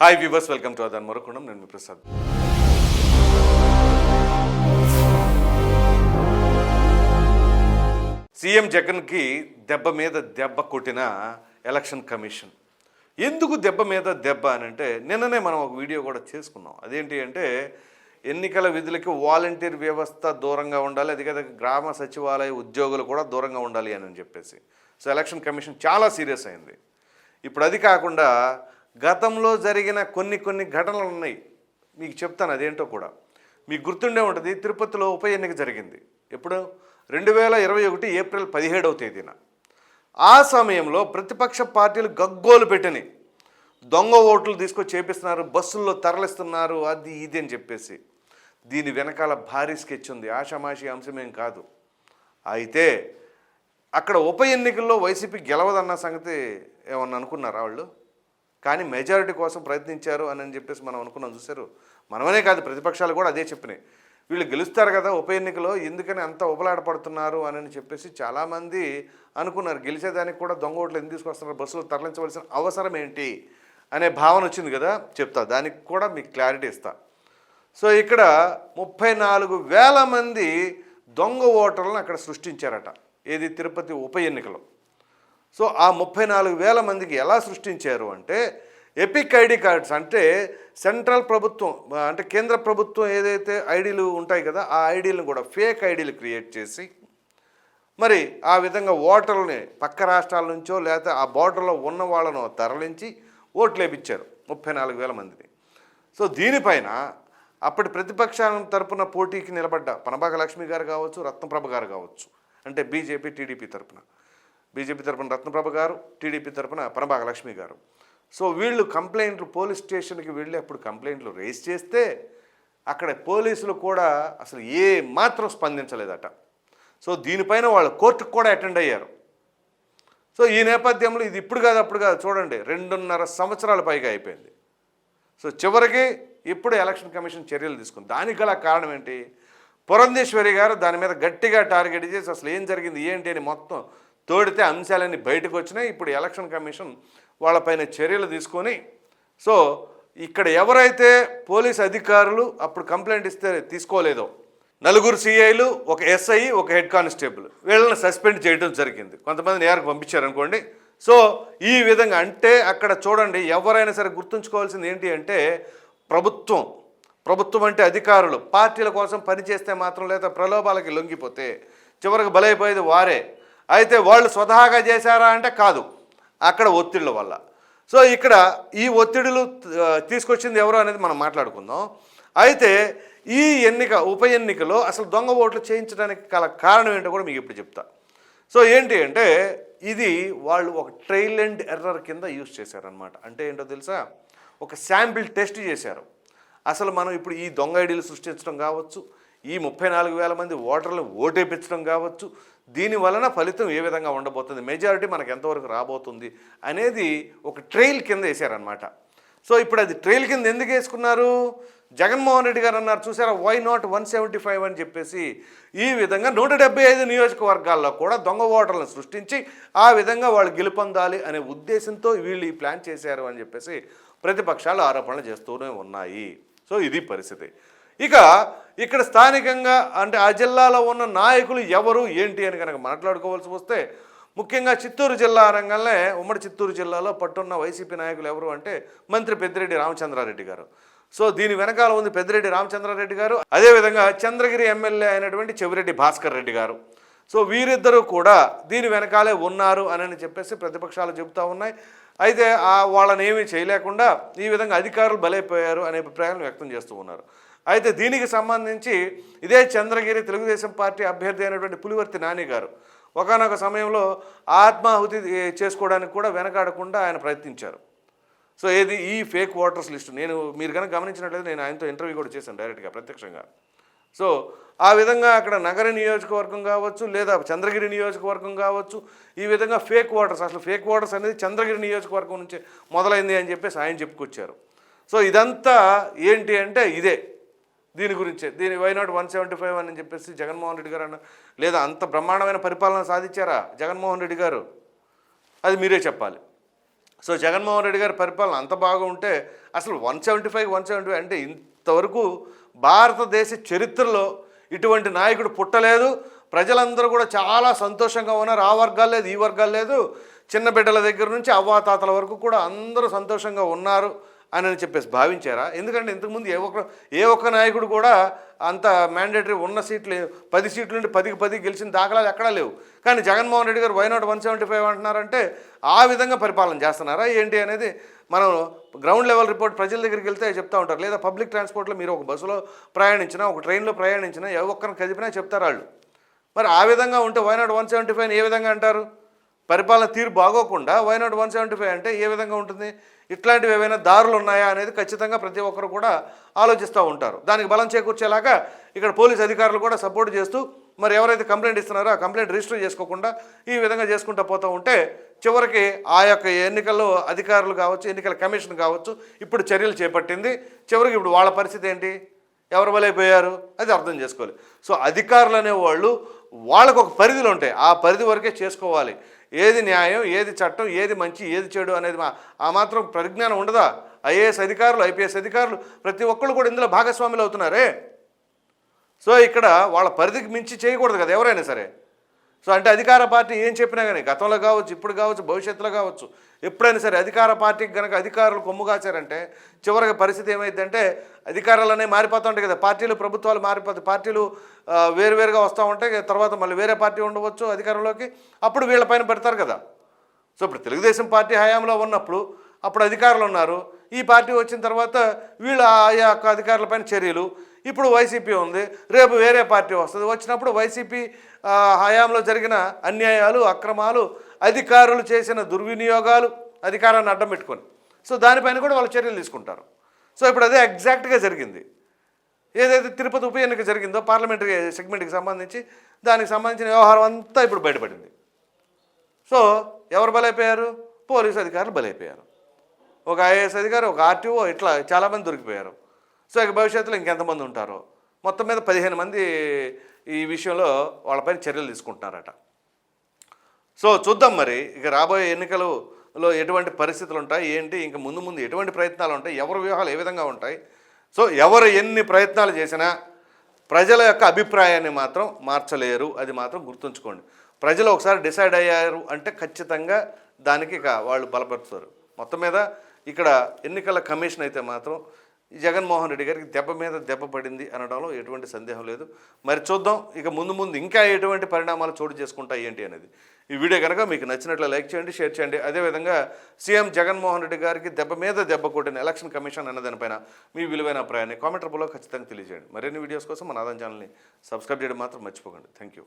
Hi viewers welcome to అదన్ మరొకుండం నేను మీ ప్రసాద్ సీఎం జగన్కి దెబ్బ మీద దెబ్బ కొట్టిన ఎలక్షన్ కమిషన్ ఎందుకు దెబ్బ మీద దెబ్బ అని అంటే నిన్ననే మనం ఒక వీడియో కూడా చేసుకున్నాం అదేంటి అంటే ఎన్నికల విధులకి వాలంటీర్ వ్యవస్థ దూరంగా ఉండాలి అది కదా గ్రామ సచివాలయ ఉద్యోగులు కూడా దూరంగా ఉండాలి అని చెప్పేసి సో ఎలక్షన్ కమిషన్ చాలా సీరియస్ అయింది ఇప్పుడు అది కాకుండా గతంలో జరిగిన కొన్ని కొన్ని ఘటనలు ఉన్నాయి. మీకు చెప్తాను అదేంటో కూడా. మీకు గుర్తుండే ఉంటుంది తిరుపతిలో ఉప ఎన్నిక జరిగింది. ఎప్పుడు? రెండు వేల ఇరవై ఒకటి ఏప్రిల్ పదిహేడవ తేదీన. ఆ సమయంలో ప్రతిపక్ష పార్టీలు గగ్గోలు పెట్టినాయి. దొంగ ఓట్లు తీసుకొచ్చి చేపిస్తున్నారు బస్సుల్లో తరలిస్తున్నారు అది ఇది అని చెప్పేసి. దీని వెనకాల భారీ స్కెచ్ ఉంది. ఆషామాషి అంశమేం కాదు. అయితే అక్కడ ఉప ఎన్నికల్లో వైసీపీ గెలవదన్న సంగతి ఏమన్నా అనుకున్నారా వాళ్ళు? కానీ మెజారిటీ కోసం ప్రయత్నించారు అని అని చెప్పేసి మనం అనుకున్నాం. చూసారు మనమనే కాదు ప్రతిపక్షాలు కూడా అదే చెప్పినాయి. వీళ్ళు గెలుస్తారు కదా ఉప ఎన్నికలో ఎందుకని అంత ఉపలాడపడుతున్నారు అని అని చెప్పేసి చాలామంది అనుకున్నారు. గెలిచేదానికి కూడా దొంగ ఓట్లు ఎందుకు తీసుకొస్తున్నారు? బస్సులు తరలించవలసిన అవసరం ఏంటి? అనే భావన వచ్చింది కదా? చెప్తా. దానికి కూడా మీకు క్లారిటీ ఇస్తా. సో ఇక్కడ ముప్పై నాలుగు వేల మంది దొంగ ఓటర్లను అక్కడ సృష్టించారట. ఏది? తిరుపతి ఉప ఎన్నికలో. సో ఆ ముప్పై నాలుగు వేల మందికి ఎలా సృష్టించారు అంటే ఎపిక్ ఐడి కార్డ్స్ అంటే సెంట్రల్ ప్రభుత్వం అంటే కేంద్ర ప్రభుత్వం ఏదైతే ఐడీలు ఉంటాయి కదా ఆ ఐడీలను కూడా ఫేక్ ఐడీలు క్రియేట్ చేసి మరి ఆ విధంగా ఓటర్లని పక్క రాష్ట్రాల నుంచో లేకపోతే ఆ బోర్డర్లో ఉన్న వాళ్ళను తరలించి ఓట్లు వేపించారు ముప్పై నాలుగు వేల మందిని సో దీనిపైన అప్పటి ప్రతిపక్షాల తరపున పోటీకి నిలబడ్డ పనబాక లక్ష్మి గారు కావచ్చు రత్నప్రభ గారు కావచ్చు అంటే బీజేపీ టీడీపీ తరపున బీజేపీ తరపున రత్నప్రభ గారు టీడీపీ తరపున పనబాక లక్ష్మి గారు. సో వీళ్ళు కంప్లైంట్లు పోలీస్ స్టేషన్కి వెళ్ళి అప్పుడు కంప్లైంట్లు రేస్ చేస్తే అక్కడ పోలీసులు కూడా అసలు ఏ మాత్రం స్పందించలేదట. సో దీనిపైన వాళ్ళు కోర్టుకు కూడా అటెండ్ అయ్యారు. సో ఈ నేపథ్యంలో ఇది ఇప్పుడు కాదు అప్పుడు కాదు చూడండి రెండున్నర సంవత్సరాల పైగా అయిపోయింది. సో చివరికి ఇప్పుడు ఎలక్షన్ కమిషన్ చర్యలు తీసుకుంది. దానికి గల కారణం ఏంటి? పురంధేశ్వరి గారు దాని మీద గట్టిగా టార్గెట్ చేసి అసలు ఏం జరిగింది ఏంటి అని మొత్తం తోడితే అంశాలన్నీ బయటకు వచ్చినాయి. ఇప్పుడు ఎలక్షన్ కమిషన్ వాళ్ళపైన చర్యలు తీసుకొని సో ఇక్కడ ఎవరైతే పోలీస్ అధికారులు అప్పుడు కంప్లైంట్ ఇస్తే తీసుకోలేదో నలుగురు సిఐలు ఒక ఎస్ఐ ఒక హెడ్ కానిస్టేబుల్ వీళ్ళని సస్పెండ్ చేయడం జరిగింది. కొంతమంది నేరకు పంపించారనుకోండి. సో ఈ విధంగా అంటే అక్కడ చూడండి ఎవరైనా సరే గుర్తుంచుకోవాల్సింది ఏంటి అంటే ప్రభుత్వం ప్రభుత్వం అంటే అధికారులు. పార్టీల కోసం పనిచేస్తే మాత్రం లేదా ప్రలోభాలకి లొంగిపోతే చివరికి బలైపోయేది వారే. అయితే వాళ్ళు స్వతహాగా చేశారా అంటే కాదు. అక్కడ ఒత్తిళ్ళ వల్ల. సో ఇక్కడ ఈ ఒత్తిడులు తీసుకొచ్చింది ఎవరు అనేది మనం మాట్లాడుకుందాం. అయితే ఈ ఎన్నిక ఉప ఎన్నికలో అసలు దొంగ ఓట్లు చేయించడానికి గల కారణం ఏంటో కూడా మీకు ఇప్పుడు చెప్తా. సో ఏంటి అంటే ఇది వాళ్ళు ఒక ట్రైల్ అండ్ ఎర్రర్ కింద యూజ్ చేశారనమాట అంటే ఏంటో తెలుసా? ఒక శాంపిల్ టెస్ట్ చేశారు. అసలు మనం ఇప్పుడు ఈ దొంగ ఐడీలు సృష్టించడం కావచ్చు ఈ ముప్పై నాలుగు వేల మంది ఓటర్లు ఓటేపించడం కావచ్చు. దీని వలన ఫలితం ఏ విధంగా ఉండబోతుంది? మెజారిటీ మనకు ఎంతవరకు రాబోతుంది? అనేది ఒక ట్రైల్ కింద వేశారనమాట సో ఇప్పుడు అది ట్రైల్ కింద ఎందుకు వేసుకున్నారు? జగన్మోహన్ రెడ్డి గారు అన్నారు చూసారా why not one seventy five అని చెప్పేసి ఈ విధంగా నూట డెబ్బై ఐదు నియోజకవర్గాల్లో కూడా దొంగ ఓటర్లను సృష్టించి ఆ విధంగా వాళ్ళు గెలుపొందాలి అనే ఉద్దేశంతో వీళ్ళు ఈ ప్లాన్ చేశారు అని చెప్పేసి ప్రతిపక్షాలు ఆరోపణలు చేస్తూనే ఉన్నాయి. సో ఇది పరిస్థితి. ఇక ఇక్కడ స్థానికంగా అంటే ఆ జిల్లాలో ఉన్న నాయకులు ఎవరు ఏంటి అని కనుక మాట్లాడుకోవాల్సి వస్తే ముఖ్యంగా చిత్తూరు జిల్లా రంగంలో ఉమ్మడి చిత్తూరు జిల్లాలో పట్టున్న వైసీపీ నాయకులు ఎవరు అంటే మంత్రి పెద్దిరెడ్డి రామచంద్రారెడ్డి గారు. సో దీని వెనకాల ఉంది పెద్దిరెడ్డి రామచంద్రారెడ్డి గారు అదేవిధంగా చంద్రగిరి ఎమ్మెల్యే అయినటువంటి చెవిరెడ్డి భాస్కర్ రెడ్డి గారు. సో వీరిద్దరూ కూడా దీని వెనకాలే ఉన్నారు అని చెప్పేసి ప్రతిపక్షాలు చెబుతూ ఉన్నాయి. అయితే వాళ్ళని ఏమీ చేయలేకుండా ఈ విధంగా అధికారులు బలైపోయారు అనే అభిప్రాయాలను వ్యక్తం చేస్తూ ఉన్నారు. అయితే దీనికి సంబంధించి ఇదే చంద్రగిరి తెలుగుదేశం పార్టీ అభ్యర్థి అయినటువంటి పులివర్తి నాని గారు ఒకనొక సమయంలో ఆత్మాహుతి చేసుకోవడానికి కూడా వెనకాడకుండా ఆయన ప్రయత్నించారు. సో ఏది ఈ ఫేక్ ఓటర్స్ లిస్టు నేను మీరు కనుక గమనించినట్లయితే నేను ఆయనతో ఇంటర్వ్యూ కూడా చేశాను డైరెక్ట్గా ప్రత్యక్షంగా. సో ఆ విధంగా అక్కడ నగర నియోజకవర్గం కావచ్చు లేదా చంద్రగిరి నియోజకవర్గం కావచ్చు ఈ విధంగా ఫేక్ ఓటర్స్ అసలు ఫేక్ ఓటర్స్ అనేది చంద్రగిరి నియోజకవర్గం నుంచి మొదలైంది అని చెప్పేసి ఆయన చెప్పుకొచ్చారు. సో ఇదంతా ఏంటి అంటే ఇదే. దీని గురించే. దీని why not one seventy five అని చెప్పేసి జగన్మోహన్ రెడ్డి గారు అన్న లేదా అంత బ్రహ్మాండమైన పరిపాలన సాధించారా జగన్మోహన్ రెడ్డి గారు? అది మీరే చెప్పాలి. సో జగన్మోహన్ రెడ్డి గారి పరిపాలన అంత బాగా ఉంటే అసలు one seventy five one seventy five అంటే ఇంతవరకు భారతదేశ చరిత్రలో ఇటువంటి నాయకుడు పుట్టలేదు. ప్రజలందరూ కూడా చాలా సంతోషంగా ఉన్నారు. ఆ వర్గాలు లేదు ఈ వర్గాలు లేదు. చిన్న బిడ్డల దగ్గర నుంచి అవ్వాతాతల వరకు కూడా అందరూ సంతోషంగా ఉన్నారు. అని చెప్పేసి భావించారా? ఎందుకంటే ఇంతకుముందు ఏ ఒక్క ఏ ఒక్క నాయకుడు కూడా అంత మ్యాండేటరీ ఉన్న సీట్లు పది సీట్ల నుండి పదికి పది గెలిచిన దాఖలాలు ఎక్కడా లేవు. కానీ జగన్మోహన్ రెడ్డి గారు వైనాట్ వన్ సెవెంటీ ఫైవ్ అంటున్నారంటే ఆ విధంగా పరిపాలన చేస్తున్నారా? ఏంటి అనేది మనం గ్రౌండ్ లెవెల్ రిపోర్ట్ ప్రజల దగ్గరికి వెళ్తే చెప్తా ఉంటారు. లేదా పబ్లిక్ ట్రాన్స్పోర్ట్లో మీరు ఒక బస్సులో ప్రయాణించినా ఒక ట్రైన్లో ప్రయాణించినా ఏ ఒక్కరిని కదిపినా చెప్తారు వాళ్ళు. మరి ఆ విధంగా ఉంటే why not one seventy five ఏ విధంగా అంటారు? పరిపాలన తీరు బాగోకుండా why not one seventy five అంటే ఏ విధంగా ఉంటుంది? ఇట్లాంటివి ఏవైనా దారులు ఉన్నాయా అనేది ఖచ్చితంగా ప్రతి ఒక్కరు కూడా ఆలోచిస్తూ ఉంటారు. దానికి బలం చేకూర్చేలాగా ఇక్కడ పోలీస్ అధికారులు కూడా సపోర్ట్ చేస్తూ మరి ఎవరైతే కంప్లైంట్ ఇస్తున్నారో ఆ కంప్లైంట్ రిజిస్టర్ చేసుకోకుండా ఈ విధంగా చేసుకుంటూ పోతూ ఉంటే చివరికి ఆ యొక్క ఎన్నికల్లో అధికారులు కావచ్చు ఎన్నికల కమిషన్ కావచ్చు ఇప్పుడు చర్యలు చేపట్టింది. చివరికి ఇప్పుడు వాళ్ళ పరిస్థితి ఏంటి? ఎవరు బలైపోయారు? అది అర్థం చేసుకోవాలి. సో అధికారులు అనేవాళ్ళు వాళ్ళకు ఒక పరిధిలో ఉంటాయి ఆ పరిధి వరకే చేసుకోవాలి. ఏది న్యాయం ఏది చట్టం ఏది మంచి ఏది చెడు అనేది మా ఆ మాత్రం పరిజ్ఞానం ఉండదా? ఐఏఎస్ అధికారులు ఐపీఎస్ అధికారులు ప్రతి ఒక్కళ్ళు కూడా ఇందులో భాగస్వాములు అవుతున్నారే? సో ఇక్కడ వాళ్ళ పరిధికి మించి చేయకూడదు కదా ఎవరైనా సరే. సో అంటే అధికార పార్టీ ఏం చెప్పినా కానీ గతంలో కావచ్చు ఇప్పుడు కావచ్చు భవిష్యత్తులో కావచ్చు ఎప్పుడైనా సరే అధికార పార్టీకి కనుక అధికారులు కొమ్ము కాచారంటే చివరికి పరిస్థితి ఏమైందంటే అధికారాలనే మారిపోతూ ఉంటాయి కదా. పార్టీలు ప్రభుత్వాలు మారిపోతాయి. పార్టీలు వేరువేరుగా వస్తూ ఉంటాయి తర్వాత మళ్ళీ వేరే పార్టీ ఉండవచ్చు అధికారంలోకి. అప్పుడు వీళ్ళపైన పెడతారు కదా. సో ఇప్పుడు తెలుగుదేశం పార్టీ హయాంలో ఉన్నప్పుడు అప్పుడు అధికారులు ఉన్నారు. ఈ పార్టీ వచ్చిన తర్వాత వీళ్ళ ఆయా యొక్క అధికారులపైన చర్యలు. ఇప్పుడు వైసీపీ ఉంది రేపు వేరే పార్టీ వస్తుంది. వచ్చినప్పుడు వైసీపీ హయాంలో జరిగిన అన్యాయాలు అక్రమాలు అధికారులు చేసిన దుర్వినియోగాలు అధికారాన్ని అడ్డం పెట్టుకొని. సో దానిపైన కూడా వాళ్ళు చర్యలు తీసుకుంటారు. సో ఇప్పుడు అదే ఎగ్జాక్ట్గా జరిగింది. ఏదైతే తిరుపతి ఉప ఎన్నిక జరిగిందో పార్లమెంటరీ సెగ్మెంట్కి సంబంధించి దానికి సంబంధించిన వ్యవహారం అంతా ఇప్పుడు బయటపడింది. సో ఎవరు బలైపోయారు? పోలీసు అధికారులు బలైపోయారు. ఒక ఐఏఎస్ అధికారి ఒక ఆర్టీఓ ఇట్లా చాలామంది దొరికిపోయారు. సో ఇక భవిష్యత్తులో ఇంకెంతమంది ఉంటారో? మొత్తం మీద పదిహేను మంది ఈ విషయంలో వాళ్ళపైన చర్యలు తీసుకుంటున్నారట. సో చూద్దాం మరి. ఇక రాబోయే ఎన్నికలలో ఎటువంటి పరిస్థితులు ఉంటాయి ఏంటి? ఇంకా ముందు ముందు ఎటువంటి ప్రయత్నాలు ఉంటాయి? ఎవరి వ్యూహాలు ఏ విధంగా ఉంటాయి? సో ఎవరు ఎన్ని ప్రయత్నాలు చేసినా ప్రజల యొక్క అభిప్రాయాన్ని మాత్రం మార్చలేరు. అది మాత్రం గుర్తుంచుకోండి. ప్రజలు ఒకసారి డిసైడ్ అయ్యారు అంటే ఖచ్చితంగా దానికి ఇక వాళ్ళు బలపరుస్తారు. మొత్తం మీద ఇక్కడ ఎన్నికల కమిషన్ అయితే మాత్రం జగన్మోహన్ రెడ్డి గారికి దెబ్బ మీద దెబ్బ పడింది అనడంలో ఎటువంటి సందేహం లేదు. మరి చూద్దాం ఇక ముందు ముందు ఇంకా ఎటువంటి పరిణామాలు చోటు చేసుకుంటాయి ఏంటి అనేది. ఈ వీడియో కనుక మీకు నచ్చినట్లు లైక్ చేయండి షేర్ చేయండి. అదేవిధంగా సీఎం జగన్మోహన్ రెడ్డి గారికి దెబ్బ మీద దెబ్బ కొట్టిన ఎలక్షన్ కమిషన్ అన్నదానిపైన మీ విలువైన అభిప్రాయాన్ని కామెంట్ రూపంలో ఖచ్చితంగా తెలియజేయండి. మరిన్ని వీడియోస్ కోసం మన ఆదాయం ఛానల్ని సబ్స్క్రైబ్ చేయడం మాత్రం మర్చిపోకండి. Thank you